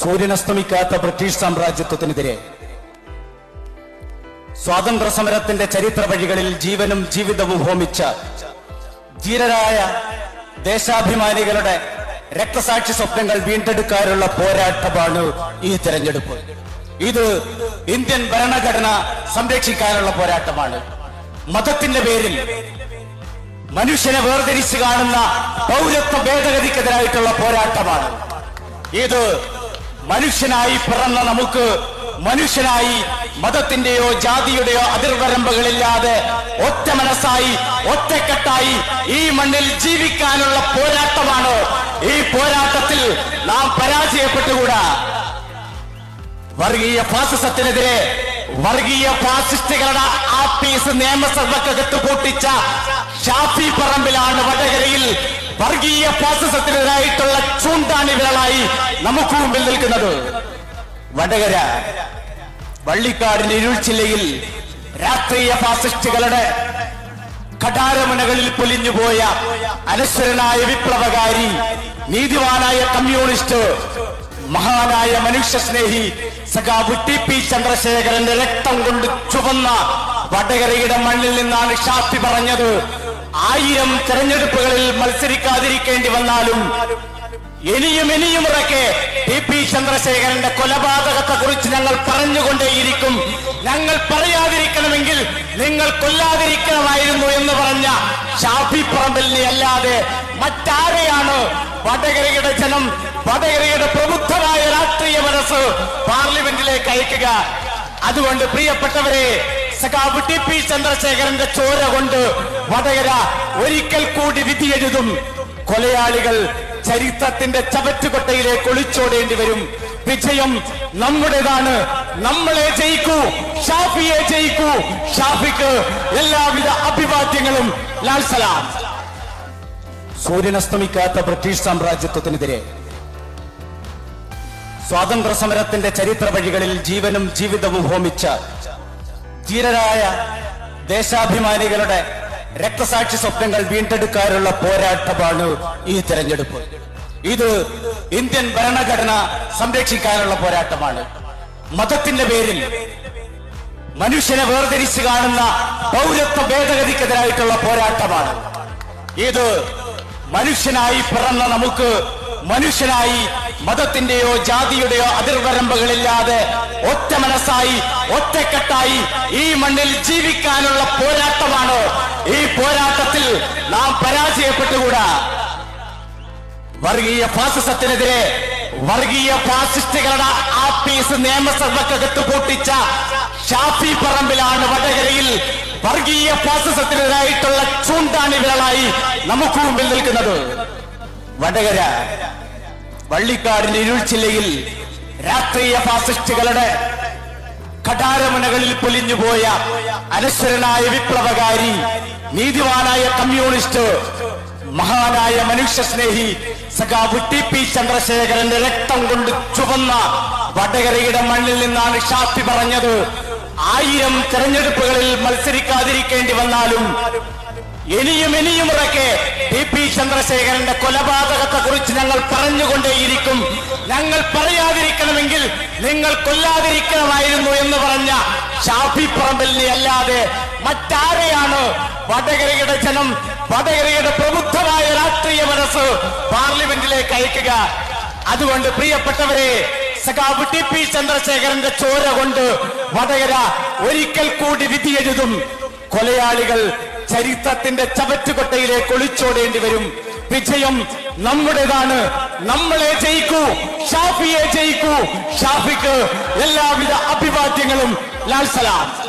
സൂര്യനസ്തമിക്കാത്ത British സാമ്രാജ്യത്വത്തിനെതിരെ സ്വാതന്ത്ര്യ സമരത്തിന്റെ ചരിത്ര വഴികളിൽ ജീവനും ജീവിതവും ഹോമിച്ച ധീരരായ ദേശാഭിമാനികളുടെ രക്തസാക്ഷി സ്വപ്നങ്ങൾ വീണ്ടെടുക്കാനുള്ള പോരാട്ടമാണ് ഈ തെരഞ്ഞെടുപ്പ്. ഇത് ഇന്ത്യൻ ഭരണഘടന സംരക്ഷിക്കാനുള്ള പോരാട്ടമാണ്. മതത്തിന്റെ പേരിൽ മനുഷ്യനെ വേർതിരിച്ച് കാണുന്ന പൗരത്വ ഭേദഗതിക്കെതിരായിട്ടുള്ള പോരാട്ടമാണ്. ഇത് മനുഷ്യനായി പിറന്ന നമുക്ക് മനുഷ്യനായി മതത്തിന്റെയോ ജാതിയുടെയോ അതിർവരമ്പുകളില്ലാതെ ഒറ്റ മനസ്സായി ഒറ്റക്കെട്ടായി ഈ മണ്ണിൽ ജീവിക്കാനുള്ള പോരാട്ടമാണ്. ഈ പോരാട്ടത്തിൽ നാം പരാജയപ്പെട്ടുകൂടാ. വർഗീയ ഫാസിസത്തിനെതിരെ വർഗീയ ഫാസിസ്റ്റുകളുടെ ആപ്പീസ് നിയമസഭക്കകത്ത് പൂട്ടിച്ച ഷാഫി പറമ്പിലാണ് വടകരയിൽ വർഗീയ ഫാസിസത്തിനെതിരായിട്ടുള്ള ചൂണ്ടാണി വിരളായി നമുക്ക് മുമ്പിൽ നിൽക്കുന്നത്. വടകര വള്ളിക്കാടിന്റെ ഇരുൾച്ചില്ലയിൽ രാഷ്ട്രീയ ഫാസിസ്റ്റുകളുടെ കടാരമനകളിൽ പൊലിഞ്ഞുപോയ അനശ്വരനായ വിപ്ലവകാരി നീതിവാനായ കമ്മ്യൂണിസ്റ്റ് മഹാനായ മനുഷ്യസ്നേഹി സഖാവ് ടി പി ചന്ദ്രശേഖരന്റെ രക്തം കൊണ്ട് ചുവന്ന വടകരയുടെ മണ്ണിൽ നിന്നാണ് ഷാഫി പറഞ്ഞത്. ആയിരം തെരഞ്ഞെടുപ്പുകളിൽ മത്സരിക്കാതിരിക്കേണ്ടി വന്നാലും ഇനിയും ഇനിയും ഉറക്കെ ടി പി ചന്ദ്രശേഖരന്റെ കൊലപാതകത്തെ കുറിച്ച് ഞങ്ങൾ പറഞ്ഞുകൊണ്ടേയിരിക്കും. ഞങ്ങൾ പറയാതിരിക്കണമെങ്കിൽ നിങ്ങൾ കൊല്ലാതിരിക്കണമായിരുന്നു എന്ന് പറഞ്ഞ ഷാഫി പറമ്പലിനെ അല്ലാതെ മറ്റാരെയാണ്? വടകരയുടെ ജനം വടകരയുടെ പ്രബുദ്ധമായ രാഷ്ട്രീയ മനസ്സ് പാർലമെന്റിലേക്ക് അയക്കുക. അതുകൊണ്ട് പ്രിയപ്പെട്ടവരെ സഖാവ് ടി പി ചന്ദ്രശേഖരന്റെ ചോര കൊണ്ട് വടകര ഒരിക്കൽ കൂടി വിധിയെഴുതും. കൊലയാളികൾ ചരിത്രത്തിന്റെ ചവറ്റുകൊട്ടയിലേക്ക് ഒളിച്ചോടേണ്ടി വരും. വിജയം നമ്മുടേതാണ്. നമ്മളെ ജയിക്കൂ. ഷാഫിയെ ജയിക്കൂ. ഷാഫിക്ക് എല്ലാവിധ അഭിവാദ്യങ്ങളും. ലാൽ സലാം. സൂര്യനസ്തമിക്കാത്ത ബ്രിട്ടീഷ് സാമ്രാജ്യത്വത്തിനെതിരെ. സ്വാതന്ത്ര്യ സമരത്തിന്റെ ചരിത്ര വഴികളിൽ ജീവനും ജീവിതവും ഹോമിച്ച ധീരരായ ദേശാഭിമാനികളുടെ രക്തസാക്ഷി സ്വപ്നങ്ങൾ വീണ്ടെടുക്കാനുള്ള പോരാട്ടമാണ് ഈ തെരഞ്ഞെടുപ്പ്. ഇത് ഇന്ത്യൻ ഭരണഘടന സംരക്ഷിക്കാനുള്ള പോരാട്ടമാണ്. മതത്തിന്റെ പേരിൽ മനുഷ്യനെ വേർതിരിച്ച് കാണുന്ന പൗരത്വ ഭേദഗതിക്കെതിരായിട്ടുള്ള പോരാട്ടമാണ്. ഇത് മനുഷ്യനായി പിറന്ന നമുക്ക് മനുഷ്യനായി മതത്തിന്റെയോ ജാതിയുടെയോ അതിർവരമ്പുകളില്ലാതെ ഒറ്റ മനസ്സായി ഒറ്റക്കെട്ടായി ഈ മണ്ണിൽ ജീവിക്കാനുള്ള പോരാട്ടമാണ് ഈ പോരാട്ടത്തിൽ നാം പരാജയപ്പെട്ടുകൂടാ. വർഗീയ ഫാസിസത്തിനെതിരെ വർഗീയ ഫാസിസ്റ്റുകളുടെ ആപ്പീസ് നിയമസഭക്കകത്ത് പൂട്ടിച്ച ഷാഫി പറമ്പിലാണ് വടകരയിൽ വർഗീയ ഫാസിസത്തിനെതിരായിട്ടുള്ള ചൂണ്ടാണി വിരളായി നമുക്ക് മുമ്പിൽ നിൽക്കുന്നത്. വടകര വള്ളിക്കാടിന്റെ ഇരുൾച്ചില്ലയിൽ രാഷ്ട്രീയ ഫാസിസ്റ്റുകളുടെ കഠാരമുനകളിൽ പൊലിഞ്ഞുപോയ അനശ്വരനായ വിപ്ലവകാരി നീതിവാനായ കമ്മ്യൂണിസ്റ്റ് മഹാനായ മനുഷ്യസ്നേഹി സഖാവ് ടി പി ചന്ദ്രശേഖരന്റെ രക്തം കൊണ്ട് ചുവന്ന വടകരയുടെ മണ്ണിൽ നിന്നാണ് ഷാഫി പറഞ്ഞത്. ആയിരം തെരഞ്ഞെടുപ്പുകളിൽ മത്സരിക്കാതിരിക്കേണ്ടി വന്നാലും ഇനിയും ഇനിയും ഇറക്കെ ടി പി ചന്ദ്രശേഖരന്റെ കൊലപാതകത്തെ കുറിച്ച് ഞങ്ങൾ പറഞ്ഞുകൊണ്ടേയിരിക്കും. ഞങ്ങൾ പറയാതിരിക്കണമെങ്കിൽ നിങ്ങൾ കൊല്ലാതിരിക്കണമായിരുന്നു എന്ന് പറഞ്ഞ ഷാഫി പറമ്പലിനെ അല്ലാതെ മറ്റാരെയാണ്? വടകരയുടെ ജനം വടകരയുടെ പ്രബുദ്ധമായ രാഷ്ട്രീയ മനസ്സ് പാർലമെന്റിലേക്ക് അയക്കുക. അതുകൊണ്ട് പ്രിയപ്പെട്ടവരെ സഖാവ് ടി പി ചന്ദ്രശേഖരന്റെ ചോര കൊണ്ട് വടകര ഒരിക്കൽ കൂടി വിധിയെഴുതും കൊലയാളികൾ ചരിത്രത്തിന്റെ ചവറ്റുകൊട്ടയിലേക്ക് ഒളിച്ചോടേണ്ടി വരും. വിജയം നമ്മുടേതാണ്. നമ്മളെ ജയിക്കൂ. ഷാഫിയെ ജയിക്കൂ. ഷാഫിക്ക് എല്ലാവിധ അഭിവാദ്യങ്ങളും. ലാൽ സലാം.